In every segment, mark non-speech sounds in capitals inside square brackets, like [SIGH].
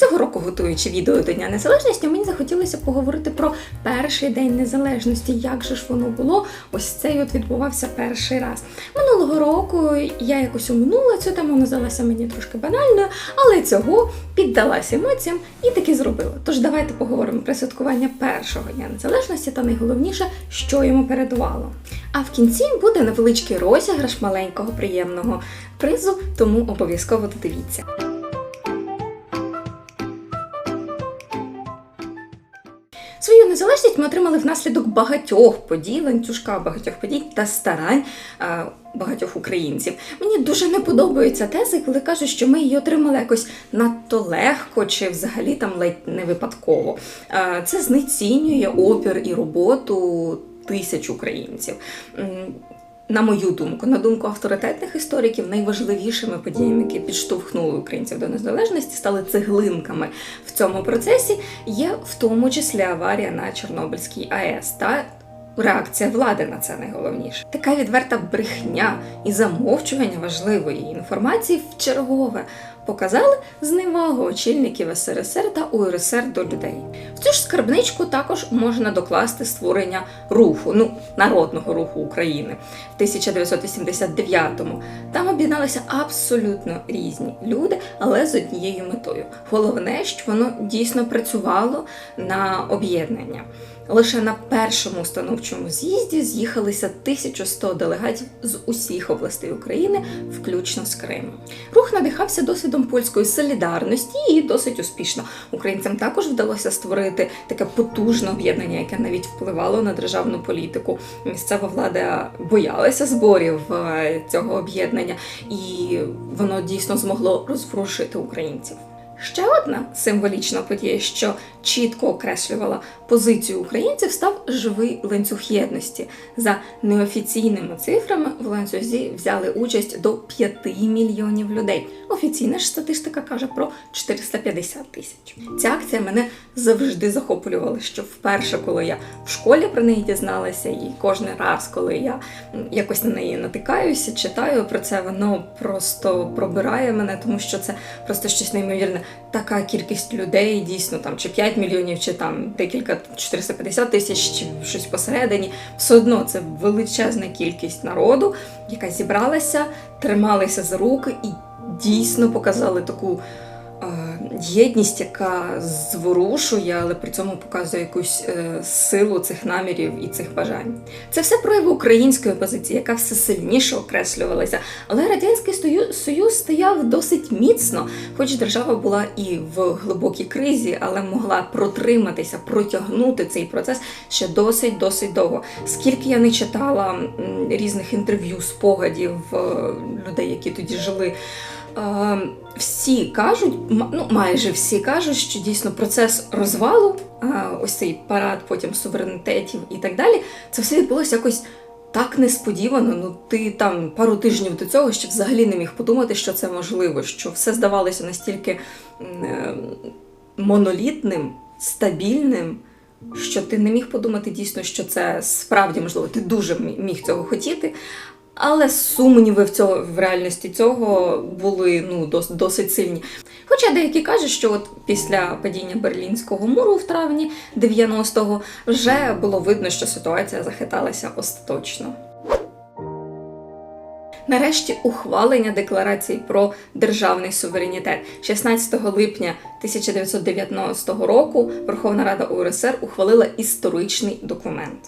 Цього року, готуючи відео до Дня Незалежності, мені захотілося поговорити про перший день незалежності. Як же ж воно було? Ось цей от відбувався перший раз. Минулого року я якось уминула цю тему, вона мені трошки банальною, але цього піддалася емоціям і таки зробила. Тож давайте поговоримо про святкування першого дня незалежності та найголовніше, що йому передувало. А в кінці буде невеличкий розіграш маленького приємного призу, тому обов'язково додивіться. Незалежність ми отримали внаслідок багатьох подій, ланцюжка багатьох подій та старань е, багатьох українців. Мені дуже не подобаються тези, коли кажуть, що ми її отримали якось надто легко чи взагалі там ледь не випадково. Е, Це знецінює опір і роботу тисяч українців. На мою думку, на думку авторитетних істориків, найважливішими подіями, які підштовхнули українців до незалежності, стали цеглинками в цьому процесі, є в тому числі аварія на Чорнобильській АЕС та реакція влади на це найголовніше. Така відверта брехня і замовчування важливої інформації в чергове показали зневагу очільників СРСР та УРСР до людей. В цю ж скарбничку також можна докласти створення руху, ну народного руху України в 1989-му. Там об'єдналися абсолютно різні люди, але з однією метою. Головне, що воно дійсно працювало на об'єднання. Лише на першому установчому з'їзді з'їхалися 1100 делегатів з усіх областей України, включно з Криму. Рух надихався досвідом польської солідарності і досить успішно. Українцям також вдалося створити таке потужне об'єднання, яке навіть впливало на державну політику. Місцева влада боялася зборів е, цього об'єднання, і воно дійсно змогло розворушити українців. Ще одна символічна подія, що чітко окреслювала позицію українців, став живий ланцюг єдності. За неофіційними цифрами в ланцюзі взяли участь до 5 мільйонів людей. Офіційна ж статистика каже про 450 тисяч. Ця акція мене завжди захоплювала. Що вперше, коли я в школі про неї дізналася, і кожен раз, коли я якось на неї натикаюся, читаю про це, воно просто пробирає мене, тому що це просто щось неймовірне. Така кількість людей, дійсно там чи 5 мільйонів, чи там декілька 450 тисяч, чи щось посередині. Все одно це величезна кількість народу, яка зібралася, трималася за руки і дійсно показали таку єдність, яка зворушує, але при цьому показує якусь е, силу цих намірів і цих бажань. Це все прояви української позиції, яка все сильніше окреслювалася. Але радянський союз стояв досить міцно, хоч держава була і в глибокій кризі, але могла протриматися, протягнути цей процес ще досить досить довго. Скільки я не читала різних інтерв'ю, спогадів е, людей, які тоді жили. Е, всі кажуть, ну майже всі кажуть, що дійсно процес розвалу, е, ось цей парад потім суверенітетів і так далі, це все відбулося якось так несподівано. Ну ти там пару тижнів до цього ще взагалі не міг подумати, що це можливо, що все здавалося настільки е, монолітним, стабільним. Що ти не міг подумати дійсно, що це справді можливо, ти дуже міг цього хотіти, але сумніви в цього в реальності цього були ну дос, досить сильні. Хоча деякі кажуть, що от після падіння Берлінського муру в травні 90-го вже було видно, що ситуація захиталася остаточно. Нарешті ухвалення декларації про державний суверенітет 16 липня 1919 року Верховна Рада УРСР ухвалила історичний документ.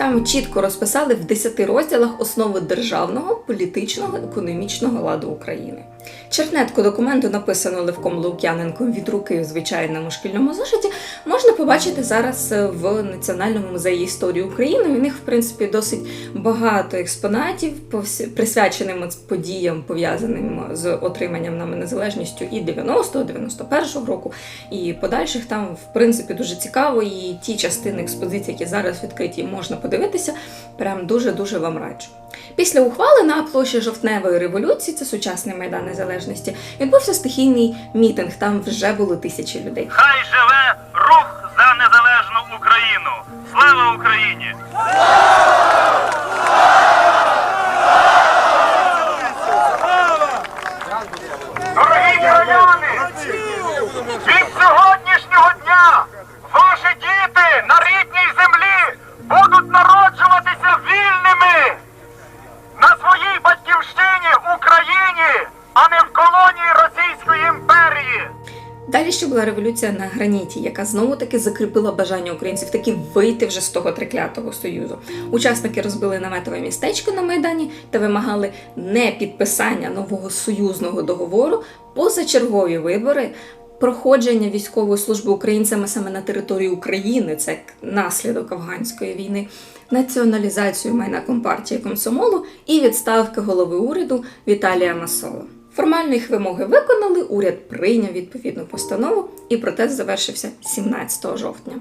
Там чітко розписали в 10 розділах основи державного, політичного, економічного ладу України. Чернетку документу, написану Левком Лук'яненком від руки в звичайному шкільному зошиті, можна побачити зараз е, в Національному музеї історії України. У них, в принципі, досить багато експонатів, присвяченим подіям, пов'язаним з отриманням нами незалежністю і 90-го, 91-го року, і подальших там, в принципі, дуже цікаво. І ті частини експозиції, які зараз відкриті, можна подивитися. Прям дуже-дуже вам раджу. Після ухвали на площі жовтневої революції, це сучасний майдан незалежності, відбувся стихійний мітинг. Там вже були тисячі людей. Хай живе рух за незалежну Україну! Слава Україні! Революція на граніті, яка знову таки закріпила бажання українців таки вийти вже з того триклятого союзу. Учасники розбили наметове містечко на майдані та вимагали не підписання нового союзного договору, позачергові вибори. Проходження військової служби українцями саме на території України, це наслідок афганської війни, націоналізацію майна компартії комсомолу і відставки голови уряду Віталія Масола. Формально їх вимоги виконали, уряд прийняв відповідну постанову, і протест завершився 17 жовтня.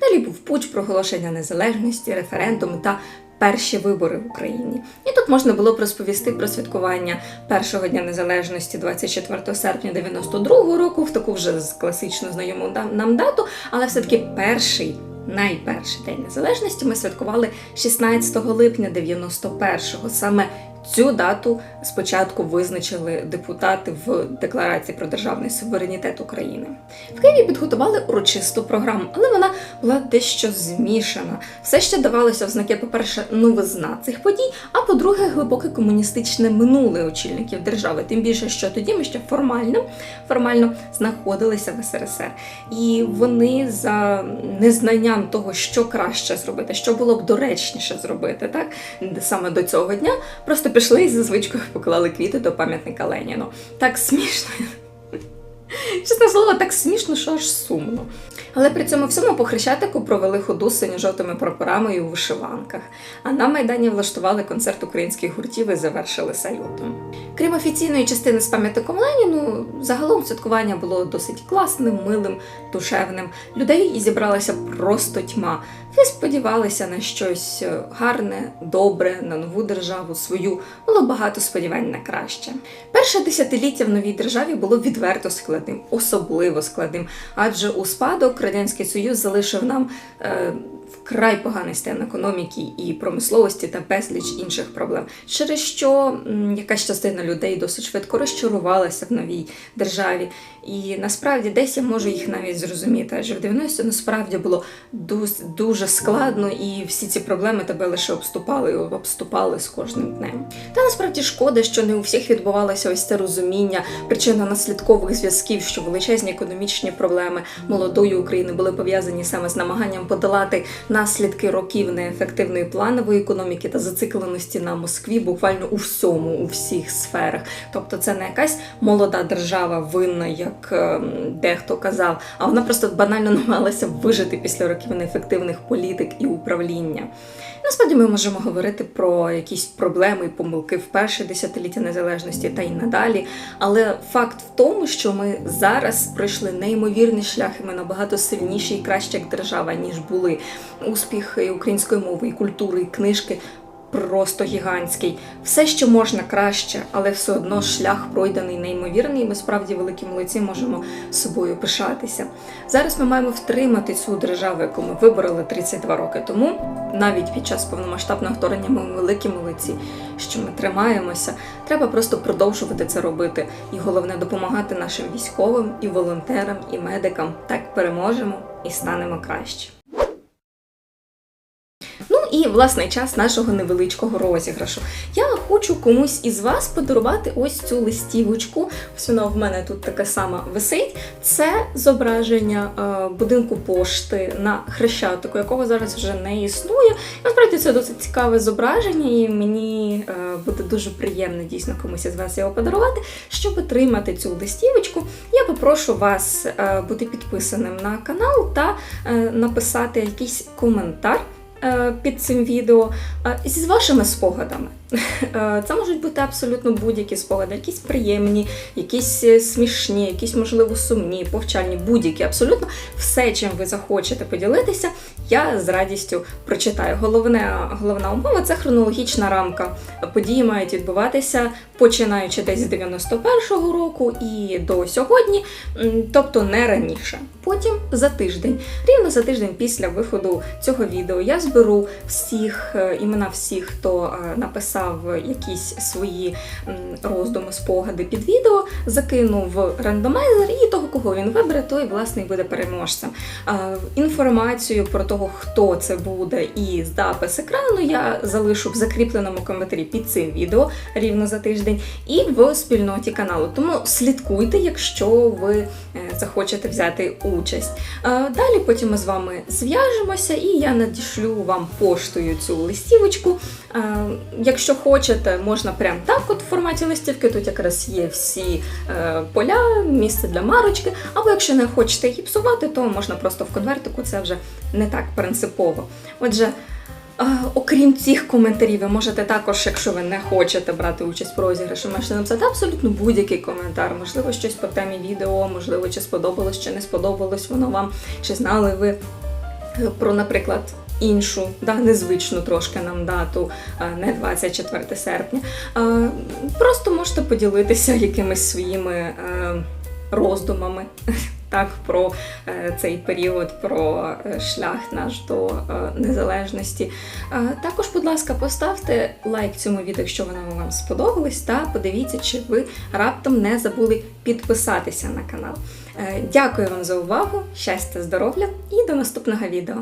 Далі був путч проголошення незалежності, референдум та перші вибори в Україні. І тут можна було б розповісти про святкування першого дня незалежності 24 серпня 92 року, в таку вже класично знайому нам дату, але все-таки перший. Найперший день незалежності ми святкували 16 липня 91-го. Саме цю дату спочатку визначили депутати в декларації про державний суверенітет України. В Києві підготували урочисту програму, але вона була дещо змішана. Все ще давалося в знаки, по-перше, новизна цих подій, а по-друге, глибоке комуністичне минуле очільників держави. Тим більше, що тоді ми ще формально, формально знаходилися в СРСР. І вони за незнанням того, що краще зробити, що було б доречніше зробити, так саме до цього дня, просто пішли і за звичкою поклали квіти до пам'ятника Леніну. Так смішно. Чесне слово, так смішно, що аж сумно. Але при цьому всьому по хрещатику провели ходу з синьо-жовтими прапорами і у вишиванках. А на майдані влаштували концерт українських гуртів і завершили салютом. Крім офіційної частини з пам'ятником Леніну, загалом святкування було досить класним, милим, душевним. Людей зібралася просто тьма. Всі сподівалися на щось гарне, добре, на нову державу свою. Було багато сподівань на краще. Перше десятиліття в новій державі було відверто складним, особливо складним, адже у спадок Радянський Союз залишив нам е, вкрай поганий стан економіки і промисловості та безліч інших проблем, через що якась частина людей досить швидко розчарувалася в новій державі. І насправді десь я можу їх навіть зрозуміти, адже в 90 насправді було дуже складно, і всі ці проблеми тебе лише обступали і обступали з кожним днем. Та насправді шкода, що не у всіх відбувалося ось це розуміння причинно-наслідкових зв'язків, що величезні економічні проблеми молодої України були пов'язані саме з намаганням подолати наслідки років неефективної планової економіки та зацикленості на Москві буквально у всьому, у всіх сферах. Тобто це не якась молода держава винна, як ем, дехто казав, а вона просто банально намагалася вижити після років неефективних політик і управління. Насправді ми можемо говорити про якісь проблеми і помилки в перше десятиліття незалежності та й надалі. Але факт в тому, що ми зараз пройшли неймовірний шлях, і ми набагато сильніші і краще як держава, ніж були. успіхи української мови, і культури, і книжки. Просто гігантський, все, що можна краще, але все одно шлях пройдений неймовірний. і Ми справді великі молодці можемо собою пишатися. Зараз ми маємо втримати цю державу, яку ми вибороли 32 роки тому. Навіть під час повномасштабного вторгнення ми великі молодці, що ми тримаємося. Треба просто продовжувати це робити. І головне допомагати нашим військовим, і волонтерам, і медикам. Так переможемо і станемо краще. Власне час нашого невеличкого розіграшу. Я хочу комусь із вас подарувати ось цю листівочку. Ось вона в мене тут така сама висить. Це зображення е, будинку пошти на хрещатику, якого зараз вже не існує. Насправді це досить цікаве зображення, і мені е, буде дуже приємно дійсно комусь із вас його подарувати. Щоб отримати цю листівочку, я попрошу вас е, бути підписаним на канал та написати якийсь коментар під цим відео е, зі вашими спогадами. Е, Це можуть бути абсолютно будь-які спогади, якісь приємні, якісь е, смішні, якісь, можливо, сумні, повчальні, будь-які, абсолютно все, чим ви захочете поділитися, я з радістю прочитаю. Головне, головна умова це хронологічна рамка. Події мають відбуватися починаючи десь з 91-го року і до сьогодні, тобто не раніше. Потім за тиждень, рівно за тиждень після виходу цього відео, я зберу всіх е, імена всіх, хто е, написав якісь свої роздуми, спогади під відео, закину в рандомайзер, і того кого він вибере, той власне і буде переможцем. Інформацію про того, хто це буде, і запис екрану я залишу в закріпленому коментарі під цим відео рівно за тиждень, і в спільноті каналу. Тому слідкуйте, якщо ви е, захочете взяти участь. Далі потім ми з вами зв'яжемося, і я надішлю вам поштою цю листівочку. Е, Якщо хочете, можна прямо так, от в форматі листівки. Тут якраз є всі е, поля, місце для марочки. Або якщо не хочете її псувати, то можна просто в конвертику, це вже не так принципово. Отже. е, Окрім цих коментарів, ви можете також, якщо ви не хочете брати участь в розіграші, можете написати абсолютно будь-який коментар. Можливо, щось по темі відео, можливо, чи сподобалось, чи не сподобалось воно вам, чи знали ви про, наприклад, іншу, да, незвичну трошки нам дату, е, не 24 серпня. Е, Просто можете поділитися якимись своїми е, роздумами. [LAUGHS] Так, про цей період, про шлях наш до незалежності. Також, будь ласка, поставте лайк цьому відео, якщо воно вам сподобалось, та подивіться, чи ви раптом не забули підписатися на канал. Дякую вам за увагу, щастя, здоров'я і до наступного відео.